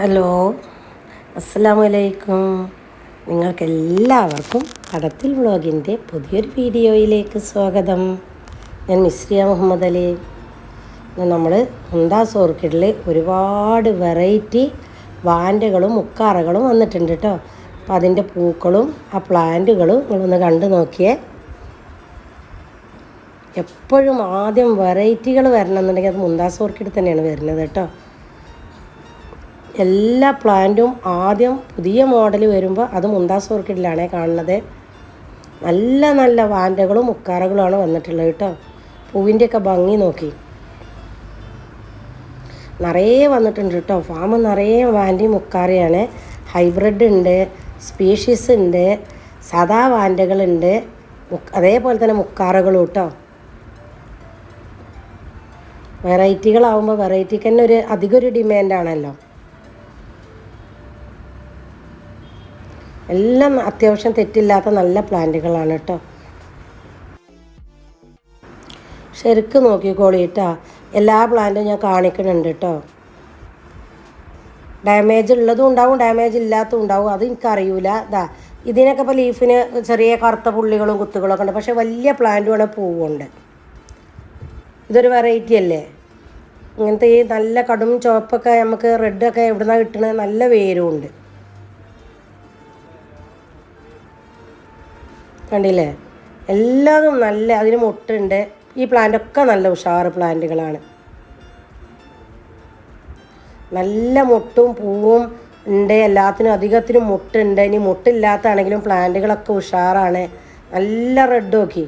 Hello അസ്സലാമു അലൈക്കും നിങ്ങൾക്കെല്ലാവർക്കും കടത്തിൽ വ്ളോഗിന്റെ പുതിയൊരു വീഡിയോയിലേക്ക് സ്വാഗതം. ഞാൻ മിസ്രിയ മുഹമ്മദ് അലി. നമ്മൾ മുന്താസ് ഓർക്കിഡിൽ ഒരുപാട് വെറൈറ്റി വാൻഡുകളും മുക്കാറകളും വന്നിട്ടുണ്ട് കേട്ടോ. അപ്പം അതിന്റെ പൂക്കളും ആ പ്ലാന്റുകളും നിങ്ങളൊന്ന് കണ്ടു നോക്കിയേ. എപ്പോഴും ആദ്യം വെറൈറ്റികൾ വരണം എന്നുണ്ടെങ്കിൽ അത് മുന്താസ് ഓർക്കിഡ് തന്നെയാണ് വരുന്നത് കേട്ടോ. എല്ലാ പ്ലാന്റും ആദ്യം പുതിയ മോഡൽ വരുമ്പോൾ അത് മുന്താസ് ഓർക്കിഡിലാണ് കാണുന്നത്. നല്ല നല്ല വാൻഡകളും മുക്കാറകളുമാണ് വന്നിട്ടുള്ളത് കേട്ടോ. പൂവിന്റെയൊക്കെ ഭംഗി നോക്കി. നിറയെ വന്നിട്ടുണ്ട് കേട്ടോ. ഫാം നിറയെ വാൻഡി മുക്കാറയാണ് ഹൈബ്രിഡ് ഉണ്ട് സ്പീഷീസ് ഉണ്ട് സാധാ വാൻഡകളുണ്ട് അതേപോലെ തന്നെ മുക്കാറകളും കേട്ടോ. വെറൈറ്റികളാവുമ്പോൾ വെറൈറ്റിക്ക് തന്നെ ഒരു അധികം ഒരു ഡിമാൻഡാണല്ലോ. എല്ലാം അത്യാവശ്യം തെറ്റില്ലാത്ത നല്ല പ്ലാന്റുകളാണ് കേട്ടോ. ശരിക്ക് നോക്കിക്കോളി കേട്ടോ എല്ലാ പ്ലാന്റും ഞാൻ കാണിക്കുന്നുണ്ട് കേട്ടോ ഡാമേജ് ഉള്ളതും ഉണ്ടാവും ഡാമേജ് ഇല്ലാത്തതും ഉണ്ടാവും. അത് എനിക്കറിയൂല. ഇതാ ഇതിനൊക്കെ ഇപ്പോൾ ലീഫിന് ചെറിയ കറുത്ത പുള്ളികളും കുത്തുകളൊക്കെ ഉണ്ട്. പക്ഷേ വലിയ പ്ലാന്റുമാണ് പൂവുണ്ട്. ഇതൊരു വെറൈറ്റി അല്ലേ? ഇങ്ങനത്തെ ഈ നല്ല കടും ചുവപ്പൊക്കെ നമുക്ക് റെഡൊക്കെ എവിടുന്നാണ് കിട്ടുന്നത് നല്ല വേരും കണ്ടില്ലേ? എല്ലാതും നല്ല അതിന് മുട്ടുണ്ട്. ഈ പ്ലാന്റ് ഒക്കെ നല്ല ഉഷാറ് പ്ലാന്റുകളാണ് നല്ല മുട്ടും പൂവും ഉണ്ട്. എല്ലാത്തിനും അധികത്തിനും മുട്ടുണ്ട്. ഇനി മുട്ടില്ലാത്താണെങ്കിലും പ്ലാന്റുകളൊക്കെ ഉഷാറാണ്. നല്ല റെഡ് നോക്കി.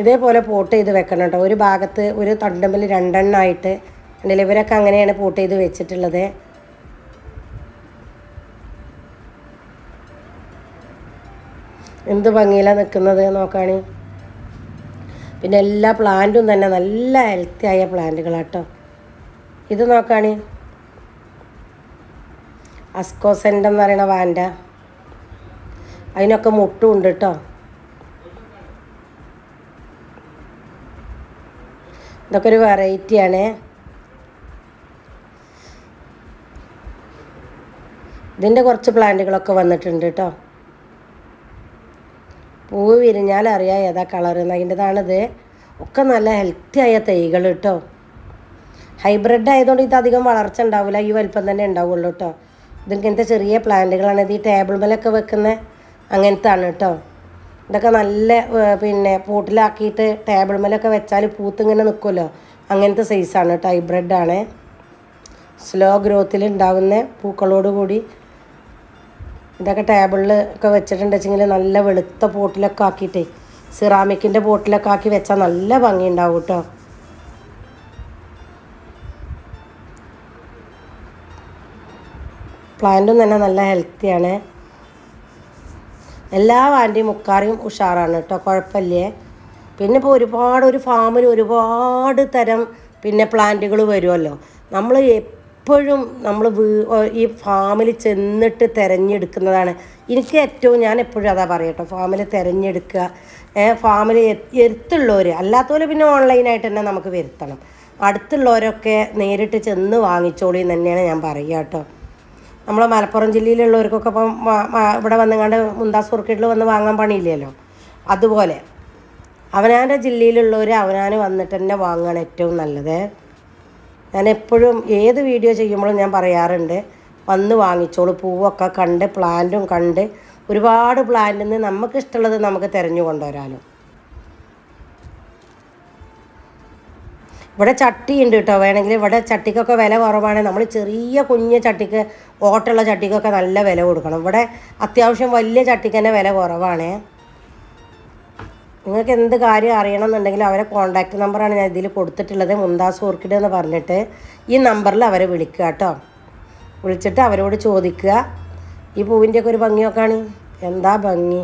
ഇതേപോലെ പോട്ട് ചെയ്ത് വെക്കണം കേട്ടോ. ഒരു ഭാഗത്ത് ഒരു തണ്ടമ്പിൽ രണ്ടെണ്ണമായിട്ട് ഉണ്ടല്ലോ ഇവരൊക്കെ അങ്ങനെയാണ് പൂട്ട് ചെയ്ത് വെച്ചിട്ടുള്ളത്. എന്ത് ഭംഗിയിലാണ് നിൽക്കുന്നത് നോക്കാണി. പിന്നെ എല്ലാ പ്ലാന്റും തന്നെ നല്ല ഹെൽത്തി ആയ പ്ലാന്റുകളാട്ടോ. ഇത് നോക്കാണി. അസ്കോസെന്റ് എന്ന് പറയുന്ന വാൻഡ. അതിനൊക്കെ മുട്ടും ഉണ്ട് കേട്ടോ ഇതൊക്കെ ഒരു വെറൈറ്റിയാണ് ഇതിന്റെ കുറച്ച് പ്ലാന്റുകളൊക്കെ വന്നിട്ടുണ്ട് കേട്ടോ പൂവ് വിരിഞ്ഞാൽ അറിയാം ഏതാ കളർ എന്ന് അതിന്റെതാണിത് ഒക്കെ നല്ല ഹെൽത്തി ആയ തൈകൾ കേട്ടോ ഹൈബ്രിഡ് ആയതുകൊണ്ട് ഇത് അധികം വളർച്ച ഉണ്ടാവില്ല ഈ വലിപ്പം തന്നെ ഉണ്ടാവുള്ളൂ കേട്ടോ ഇതിങ്ങനത്തെ ചെറിയ പ്ലാന്റുകളാണ്. ഇത് ഈ ടേബിൾ മേലൊക്കെ വെക്കുന്ന അങ്ങനത്താണ് കേട്ടോ ഇതൊക്കെ നല്ല പിന്നെ പൂട്ടിലാക്കിയിട്ട് ടേബിൾ മേലൊക്കെ വെച്ചാൽ പൂത്തിങ്ങനെ നിൽക്കുമല്ലോ അങ്ങനത്തെ സൈസാണ് കേട്ടോ ആണ്. സ്ലോ ഗ്രോത്തിൽ ഉണ്ടാകുന്ന പൂക്കളോട് കൂടി ഇതൊക്കെ ടേബിളിൽ ഒക്കെ വെച്ചിട്ടുണ്ട് വെച്ചെങ്കിൽ നല്ല വെളുത്ത പോട്ടിലൊക്കെ ആക്കിയിട്ടേ. സിറാമിക്കിന്റെ പോട്ടിലൊക്കെ ആക്കി വെച്ചാൽ നല്ല ഭംഗി ഉണ്ടാവും കേട്ടോ. പ്ലാന്റും തന്നെ നല്ല ഹെൽത്തിയാണ് എല്ലാ വാന്റെയും മുക്കാറിയും ഉഷാറാണ് കേട്ടോ കുഴപ്പമില്ലേ? പിന്നെ ഇപ്പോൾ ഒരുപാട് ഒരു ഫാമിൽ ഒരുപാട് തരം പിന്നെ പ്ലാന്റുകൾ വരുമല്ലോ നമ്മൾ എപ്പോഴും നമ്മൾ ഈ ഫാമിൽ ചെന്നിട്ട് തിരഞ്ഞെടുക്കുന്നതാണ്. എനിക്ക് ഏറ്റവും ഞാൻ എപ്പോഴും അതാ പറയട്ടോ ഫാമിൽ തിരഞ്ഞെടുക്കുക. ഫാമിൽ എരുത്തുള്ളവർ അല്ലാത്തവർ പിന്നെ ഓൺലൈനായിട്ട് തന്നെ നമുക്ക് വരുത്തണം. അടുത്തുള്ളവരൊക്കെ നേരിട്ട് ചെന്ന് വാങ്ങിച്ചോളി തന്നെയാണ് ഞാൻ പറയുക കേട്ടോ നമ്മളെ മലപ്പുറം ജില്ലയിലുള്ളവർക്കൊക്കെ ഇപ്പം ഇവിടെ വന്നുകൊണ്ട് മുന്താസ് ഉർക്കിട്ടിൽ വന്ന് വാങ്ങാൻ പണിയില്ലല്ലോ. അതുപോലെ അവനാന്റെ ജില്ലയിലുള്ളവർ അവനാൻ വന്നിട്ട് തന്നെ വാങ്ങുകയാണ് ഏറ്റവും നല്ലത്. ഞാൻ എപ്പോഴും ഏത് വീഡിയോ ചെയ്യുമ്പോഴും ഞാൻ പറയാറുണ്ട് വന്ന് വാങ്ങിച്ചോളൂ പൂവൊക്കെ കണ്ട് പ്ലാന്റും കണ്ട് ഒരുപാട് പ്ലാന്റിൽ നിന്ന് നമുക്ക് ഇഷ്ടമുള്ളത് നമുക്ക് തിരഞ്ഞു കൊണ്ടുവരാമല്ലോ ഇവിടെ ചട്ടി ഉണ്ട് കേട്ടോ വേണമെങ്കിൽ ഇവിടെ ചട്ടിക്കൊക്കെ വില കുറവാണ്. നമ്മൾ ചെറിയ കുഞ്ഞ് ചട്ടിക്ക് ഓട്ടുള്ള ചട്ടിക്കൊക്കെ നല്ല വില കൊടുക്കണം. ഇവിടെ അത്യാവശ്യം വലിയ ചട്ടിക്ക് തന്നെ വില കുറവാണ്. നിങ്ങൾക്ക് എന്ത് കാര്യം അറിയണം എന്നുണ്ടെങ്കിൽ അവരെ കോൺടാക്റ്റ് നമ്പറാണ് ഞാൻ ഇതിൽ കൊടുത്തിട്ടുള്ളത് മുന്താസ് ഓർക്കിഡ് എന്ന് പറഞ്ഞിട്ട്. ഈ നമ്പറിൽ അവരെ വിളിക്കുക കേട്ടോ. വിളിച്ചിട്ട് അവരോട് ചോദിക്കുക ഈ പൂവിന്റെയൊക്കെ ഒരു ഭംഗി നോക്കാണ്? എന്താ ഭംഗി?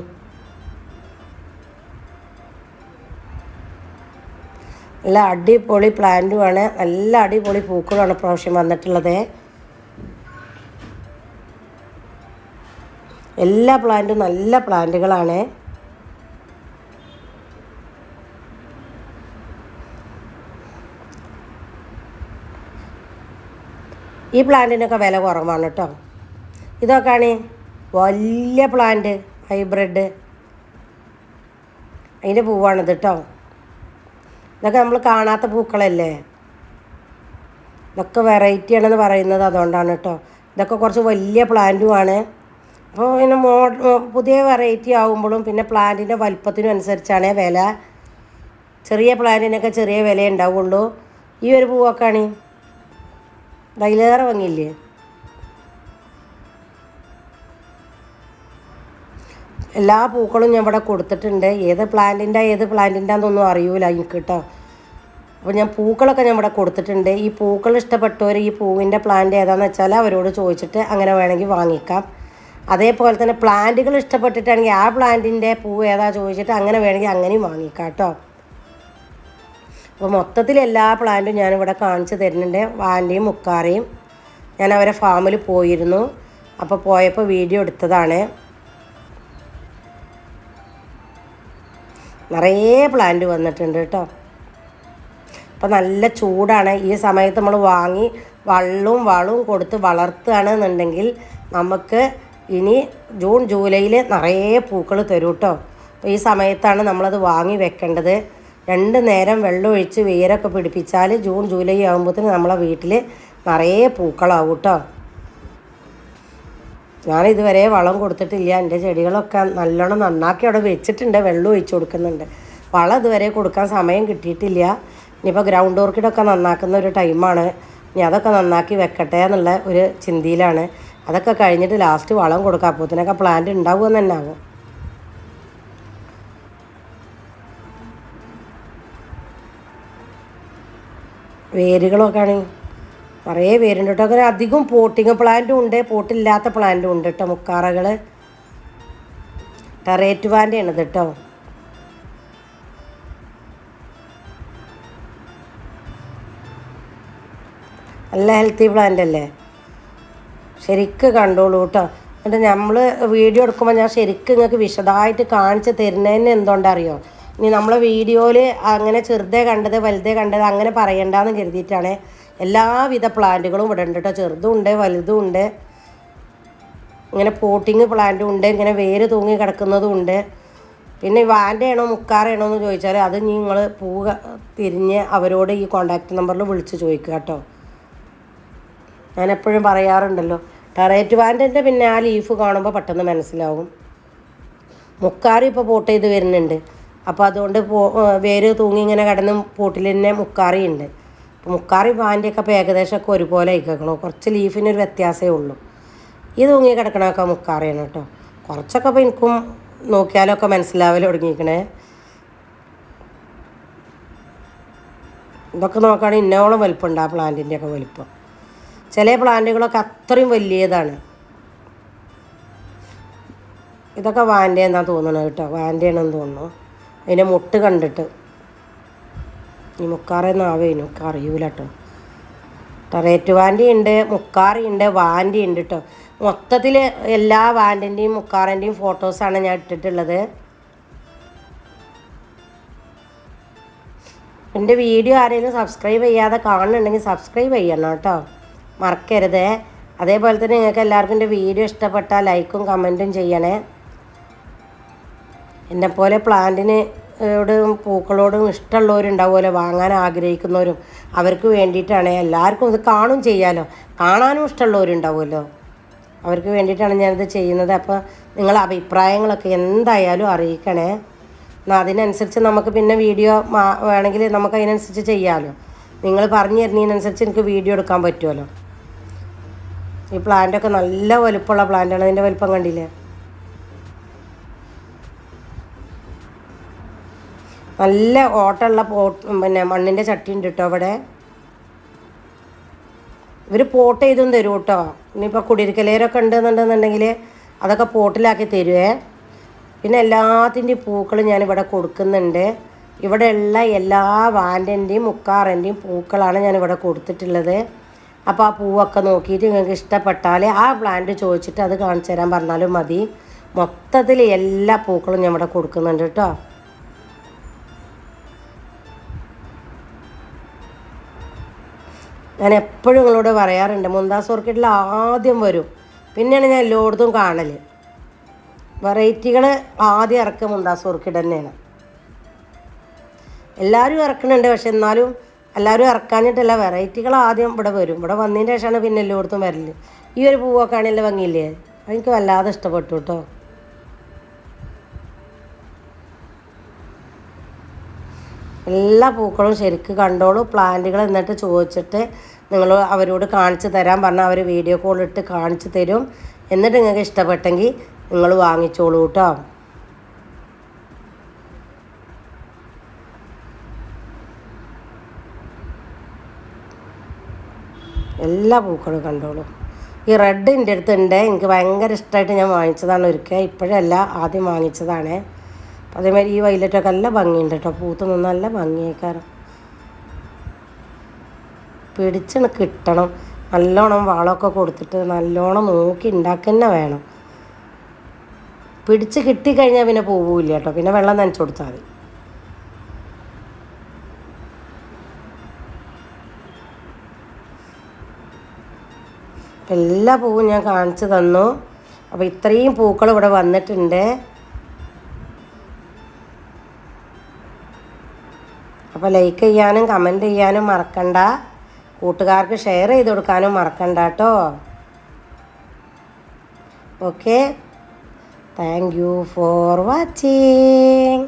നല്ല അടിപൊളി പ്ലാന്റുമാണ് നല്ല അടിപൊളി പൂക്കളുമാണ് പ്രാവശ്യം വന്നിട്ടുള്ളത്. എല്ലാ പ്ലാന്റും നല്ല പ്ലാന്റുകളാണ് ഈ പ്ലാന്റിനൊക്കെ വില കുറവാണ് കേട്ടോ ഇതൊക്കെയാണ് വലിയ പ്ലാന്റ് ഹൈബ്രിഡ്. അതിന്റെ പൂവാണിത് കേട്ടോ ഇതൊക്കെ നമ്മൾ കാണാത്ത പൂക്കളല്ലേ? ഇതൊക്കെ വെറൈറ്റി ആണെന്ന് പറയുന്നത് അതുകൊണ്ടാണ് കേട്ടോ ഇതൊക്കെ കുറച്ച് വലിയ പ്ലാന്റുമാണ് അപ്പോൾ പിന്നെ മോ പുതിയ വെറൈറ്റി ആകുമ്പോഴും പിന്നെ പ്ലാന്റിന്റെ വലിപ്പത്തിനും അനുസരിച്ചാണ് വില. ചെറിയ പ്ലാന്റിനൊക്കെ ചെറിയ വില ഉണ്ടാവുള്ളൂ. ഈ ഒരു പൂവൊക്കെയാണ് അതിലേറെ ഭംഗിയില്ലേ എല്ലാ പൂക്കളും ഞാൻ ഇവിടെ കൊടുത്തിട്ടുണ്ട്. ഏത് പ്ലാന്റിന്റെ ഏത് പ്ലാന്റിന്റെ എന്നൊന്നും അറിയൂല എനിക്ക് കേട്ടോ. അപ്പോൾ ഞാൻ പൂക്കളൊക്കെ ഞാൻ ഇവിടെ കൊടുത്തിട്ടുണ്ട്. ഈ പൂക്കൾ ഇഷ്ടപ്പെട്ടവർ ഈ പൂവിന്റെ പ്ലാന്റ് ഏതാണെന്ന് വെച്ചാൽ അവരോട് ചോദിച്ചിട്ട് അങ്ങനെ വേണമെങ്കിൽ വാങ്ങിക്കാം. അതേപോലെ തന്നെ പ്ലാന്റുകൾ ഇഷ്ടപ്പെട്ടിട്ടാണെങ്കിൽ ആ പ്ലാന്റിന്റെ പൂവ് ഏതാ ചോദിച്ചിട്ട് അങ്ങനെ വേണമെങ്കിൽ അങ്ങനെയും വാങ്ങിക്കാം കേട്ടോ. അപ്പോൾ മൊത്തത്തിൽ എല്ലാ പ്ലാന്റും ഞാനിവിടെ കാണിച്ചു തരുന്നുണ്ട്. വാന്റെയും മുക്കാറയും ഞാൻ അവരെ ഫാമിൽ പോയിരുന്നു. അപ്പോൾ പോയപ്പോൾ വീഡിയോ എടുത്തതാണ്. നിറയെ പ്ലാന്റ് വന്നിട്ടുണ്ട് കേട്ടോ. അപ്പോൾ നല്ല ചൂടാണ്. ഈ സമയത്ത് നമ്മൾ വാങ്ങി വള്ളവും വളവും കൊടുത്ത് വളർത്തുകയാണെന്നുണ്ടെങ്കിൽ നമുക്ക് ഇനി ജൂൺ ജൂലൈയിൽ നിറയെ പൂക്കൾ തരും കേട്ടോ അപ്പോൾ ഈ സമയത്താണ് നമ്മളത് വാങ്ങി വെക്കേണ്ടത്. രണ്ട് നേരം വെള്ളം ഒഴിച്ച് വേരൊക്കെ പിടിപ്പിച്ചാൽ ജൂൺ ജൂലൈ ആകുമ്പോഴത്തേന് നമ്മളെ വീട്ടിൽ നിറയെ പൂക്കളാവും കേട്ടോ ഞാൻ ഇതുവരെ വളം കൊടുത്തിട്ടില്ല. എന്റെ ചെടികളൊക്കെ നല്ലോണം നന്നാക്കി അവിടെ വെച്ചിട്ടുണ്ട്. വെള്ളം ഒഴിച്ചു കൊടുക്കുന്നുണ്ട്. വളം ഇതുവരെ കൊടുക്കാൻ സമയം കിട്ടിയിട്ടില്ല. ഇനിയിപ്പോൾ ഗ്രൗണ്ട് ഓർക്കിഡൊക്കെ നന്നാക്കുന്ന ഒരു ടൈമാണ്. ഇനി അതൊക്കെ നന്നാക്കി വെക്കട്ടെ എന്നുള്ള ഒരു ചിന്തയിലാണ്. അതൊക്കെ കഴിഞ്ഞിട്ട് ലാസ്റ്റ് വളം കൊടുക്കാം. അപ്പോഴത്തേനൊക്കെ പ്ലാന്റ് ഉണ്ടാവുമെന്ന് തന്നെ ആവും. വേരുകളൊക്കെയാണ്. കുറേ വേരുണ്ട് കേട്ടോ. അങ്ങനെ അധികം പോട്ടിങ് പ്ലാന്റും ഉണ്ട്. പോട്ടില്ലാത്ത പ്ലാന്റും ഉണ്ട് കേട്ടോ മുക്കാറകൾ ടെറേറ്റ് വാന്റെയാണ് ഇത് കേട്ടോ. നല്ല ഹെൽത്തി പ്ലാന്റ് അല്ലേ? ശരിക്ക് കണ്ടോളൂ കേട്ടോ. എന്നിട്ട് നമ്മൾ വീഡിയോ എടുക്കുമ്പോൾ ഞാൻ ശരിക്കും നിങ്ങൾക്ക് വിശദമായിട്ട് കാണിച്ച് തരുന്നതിന് എന്തുകൊണ്ടറിയോ? ഇനി നമ്മളെ വീഡിയോയിൽ അങ്ങനെ ചെറുതേ കണ്ടത് വലുതേ കണ്ടത് അങ്ങനെ പറയണ്ടെന്ന് കരുതിയിട്ടാണ് എല്ലാവിധ പ്ലാന്റുകളും ഇവിടെ ഉണ്ട് കേട്ടോ ചെറുതും ഉണ്ട് വലുതും ഉണ്ട്. ഇങ്ങനെ പോട്ടിങ് പ്ലാന്റും ഉണ്ട് ഇങ്ങനെ വേര് തൂങ്ങി കിടക്കുന്നതും ഉണ്ട്. പിന്നെ വാന്റെയാണോ മുക്കാറാണോ എന്ന് ചോദിച്ചാൽ അത് നിങ്ങൾ പൂ തിരിഞ്ഞ് അവരോട് ഈ കോണ്ടാക്ട് നമ്പറിൽ വിളിച്ച് ചോദിക്കുക കേട്ടോ ഞാൻ എപ്പോഴും പറയാറുണ്ടല്ലോ ടെറേറ്റ് വാൻഡിന്റെ പിന്നെ ആ ലീഫ് കാണുമ്പോൾ പെട്ടെന്ന് മനസ്സിലാവും. മുക്കാറി ഇപ്പോൾ പോട്ട് ചെയ്ത് വരുന്നുണ്ട്. അപ്പോൾ അതുകൊണ്ട് പോ വേര് തൂങ്ങി ഇങ്ങനെ കിടന്ന് പോട്ടിൽ തന്നെ മുക്കാറി ഉണ്ട് അപ്പോൾ മുക്കാറി പാന്റെയൊക്കെ ഏകദേശം ഏകദേശമൊക്കെ ഒരുപോലെ ആയിക്കണം. കുറച്ച് ലീഫിനൊരു വ്യത്യാസമേ ഉള്ളൂ. ഈ തൂങ്ങി കിടക്കണമൊക്കെ മുക്കാറിയാണ് കേട്ടോ. കുറച്ചൊക്കെ അപ്പോൾ എനിക്കും നോക്കിയാലൊക്കെ മനസ്സിലാവൽ തുടങ്ങിയിരിക്കണേ. ഇതൊക്കെ നോക്കുകയാണെങ്കിൽ ഇന്നോളം വലിപ്പമുണ്ട് ആ പ്ലാന്റിന്റെയൊക്കെ വലിപ്പം. ചില പ്ലാന്റുകളൊക്കെ അത്രയും വലിയതാണ്. ഇതൊക്കെ വാന്റെ എന്നാണ് തോന്നുന്നത് കേട്ടോ. വാന്റെയാണെന്ന് തോന്നുന്നു. അതിന്റെ മുട്ട് കണ്ടിട്ട്. ഈ മുക്കാറൊന്നും ആവേനു അറിയൂല കേട്ടോ ടറേറ്റ് വാന്റി ഉണ്ട് മുക്കാറി ഉണ്ട് ഉണ്ട് കേട്ടോ മൊത്തത്തിൽ എല്ലാ വാന്റിന്റെയും മുക്കാറിന്റെയും ഫോട്ടോസാണ് ഞാൻ ഇട്ടിട്ടുള്ളത്. എന്റെ വീഡിയോ ആരെങ്കിലും സബ്സ്ക്രൈബ് ചെയ്യാതെ കാണുന്നുണ്ടെങ്കിൽ സബ്സ്ക്രൈബ് ചെയ്യണം കേട്ടോ മറക്കരുത്. അതേപോലെ തന്നെ നിങ്ങൾക്ക് എല്ലാവർക്കും എന്റെ വീഡിയോ ഇഷ്ടപ്പെട്ടാൽ ലൈക്കും കമന്റും ചെയ്യണേ. എന്നെപ്പോലെ പ്ലാന്റിന് ോടും പൂക്കളോടും ഇഷ്ടമുള്ളവരുണ്ടാവുമല്ലോ വാങ്ങാൻ ആഗ്രഹിക്കുന്നവരും. അവർക്ക് വേണ്ടിയിട്ടാണ് എല്ലാവർക്കും ഇത് കാണും ചെയ്യാലോ. കാണാനും ഇഷ്ടമുള്ളവരുണ്ടാവുമല്ലോ. അവർക്ക് വേണ്ടിയിട്ടാണ് ഞാനിത് ചെയ്യുന്നത്. അപ്പോൾ നിങ്ങളെ അഭിപ്രായങ്ങളൊക്കെ എന്തായാലും അറിയിക്കണേ. എന്നാൽ അതിനനുസരിച്ച് നമുക്ക് പിന്നെ വീഡിയോ വേണമെങ്കിൽ നമുക്ക് അതിനനുസരിച്ച് ചെയ്യാമല്ലോ നിങ്ങൾ പറഞ്ഞു തരുന്നതിനനുസരിച്ച് എനിക്ക് വീഡിയോ എടുക്കാൻ പറ്റുമല്ലോ. ഈ പ്ലാന്റൊക്കെ നല്ല വലുപ്പമുള്ള പ്ലാന്റാണ്. അതിന്റെ വലുപ്പം കണ്ടില്ലേ? നല്ല ഓട്ടമുള്ള പോട്ട് പിന്നെ മണ്ണിന്റെ ചട്ടി ഉണ്ട് കേട്ടോ അവിടെ? ഇവർ പോട്ട് ചെയ്തും തരും കേട്ടോ ഇനിയിപ്പോൾ കുടിയിരിക്കലേരൊക്കെ ഉണ്ടെന്നുണ്ടെന്നുണ്ടെങ്കിൽ അതൊക്കെ പോട്ടിലാക്കി തരുവേ. പിന്നെ എല്ലാത്തിന്റെയും പൂക്കൾ ഞാനിവിടെ കൊടുക്കുന്നുണ്ട്. ഇവിടെയുള്ള എല്ലാ വാന്റന്റെയും മുക്കാറിന്റെയും പൂക്കളാണ് ഞാനിവിടെ കൊടുത്തിട്ടുള്ളത്. അപ്പോൾ ആ പൂവൊക്കെ നോക്കിയിട്ട് നിങ്ങൾക്ക് ഇഷ്ടപ്പെട്ടാൽ ആ പ്ലാന്റ് ചോദിച്ചിട്ട് അത് കാണിച്ചു തരാൻ പറഞ്ഞാലും മതി. മൊത്തത്തിൽ എല്ലാ പൂക്കളും ഞാൻ ഇവിടെ കൊടുക്കുന്നുണ്ട് കേട്ടോ. ഞാൻ എപ്പോഴും നിങ്ങളോട് പറയാറുണ്ട് മുന്താസ് ഓർക്കിഡിൽ ആദ്യം വരും. പിന്നെയാണ് ഞാൻ എല്ലായിടത്തും കാണൽ വെറൈറ്റികൾ ആദ്യം ഇറക്കുക മുന്താസ് ഓർക്കിഡ് തന്നെയാണ്. എല്ലാവരും ഇറക്കുന്നുണ്ട് പക്ഷെ എന്നാലും എല്ലാവരും ഇറക്കാഞ്ഞിട്ടല്ല വെറൈറ്റികൾ ആദ്യം ഇവിടെ വരും. ഇവിടെ വന്നതിന് ശേഷമാണ് പിന്നെ എല്ലായിടത്തും വരൽ. ഈ ഒരു പൂവൊക്കെ ആണെങ്കിൽ ഭംഗിയില്ലേ? എനിക്ക് വല്ലാതെ ഇഷ്ടപ്പെട്ടു കേട്ടോ. എല്ലാ പൂക്കളും ശരിക്ക് കണ്ടോളൂ. പ്ലാന്റുകൾ എന്നിട്ട് ചോദിച്ചിട്ട് നിങ്ങൾ അവരോട് കാണിച്ചു തരാൻ പറഞ്ഞാൽ അവർ വീഡിയോ കോൾ ഇട്ട് കാണിച്ചു തരും. എന്നിട്ട് നിങ്ങൾക്ക് ഇഷ്ടപ്പെട്ടെങ്കിൽ നിങ്ങൾ വാങ്ങിച്ചോളൂ കേട്ടോ എല്ലാ പൂക്കളും കണ്ടോളൂ. ഈ റെഡ് എന്റെ അടുത്തുണ്ട് എനിക്ക് ഭയങ്കര ഇഷ്ടമായിട്ട് ഞാൻ വാങ്ങിച്ചതാണ്. ഒരിക്കൽ ഇപ്പോഴല്ല ആദ്യം വാങ്ങിച്ചതാണേ. അതേമാതിരി ഈ വൈലറ്റൊക്കെ നല്ല ഭംഗിയുണ്ട് കേട്ടോ. പൂത്ത് നിന്ന് നല്ല ഭംഗിയേക്കാരം. പിടിച്ചണ് കിട്ടണം. നല്ലോണം വളമൊക്കെ കൊടുത്തിട്ട് നല്ലോണം നോക്കി ഉണ്ടാക്കി തന്നെ വേണം. പിടിച്ച് കിട്ടിക്കഴിഞ്ഞാൽ പിന്നെ പോവില്ല കേട്ടോ. പിന്നെ വെള്ളം നനച്ചു കൊടുത്താൽ മതി. എല്ലാ പൂവും ഞാൻ കാണിച്ചു തന്നു. അപ്പോൾ ഇത്രയും പൂക്കൾ ഇവിടെ വന്നിട്ടുണ്ട്. അപ്പോൾ ലൈക്ക് ചെയ്യാനും കമന്റ് ചെയ്യാനും മറക്കണ്ട. കൂട്ടുകാർക്ക് ഷെയർ ചെയ്ത് കൊടുക്കാനും മറക്കണ്ട കേട്ടോ okay thank you for watching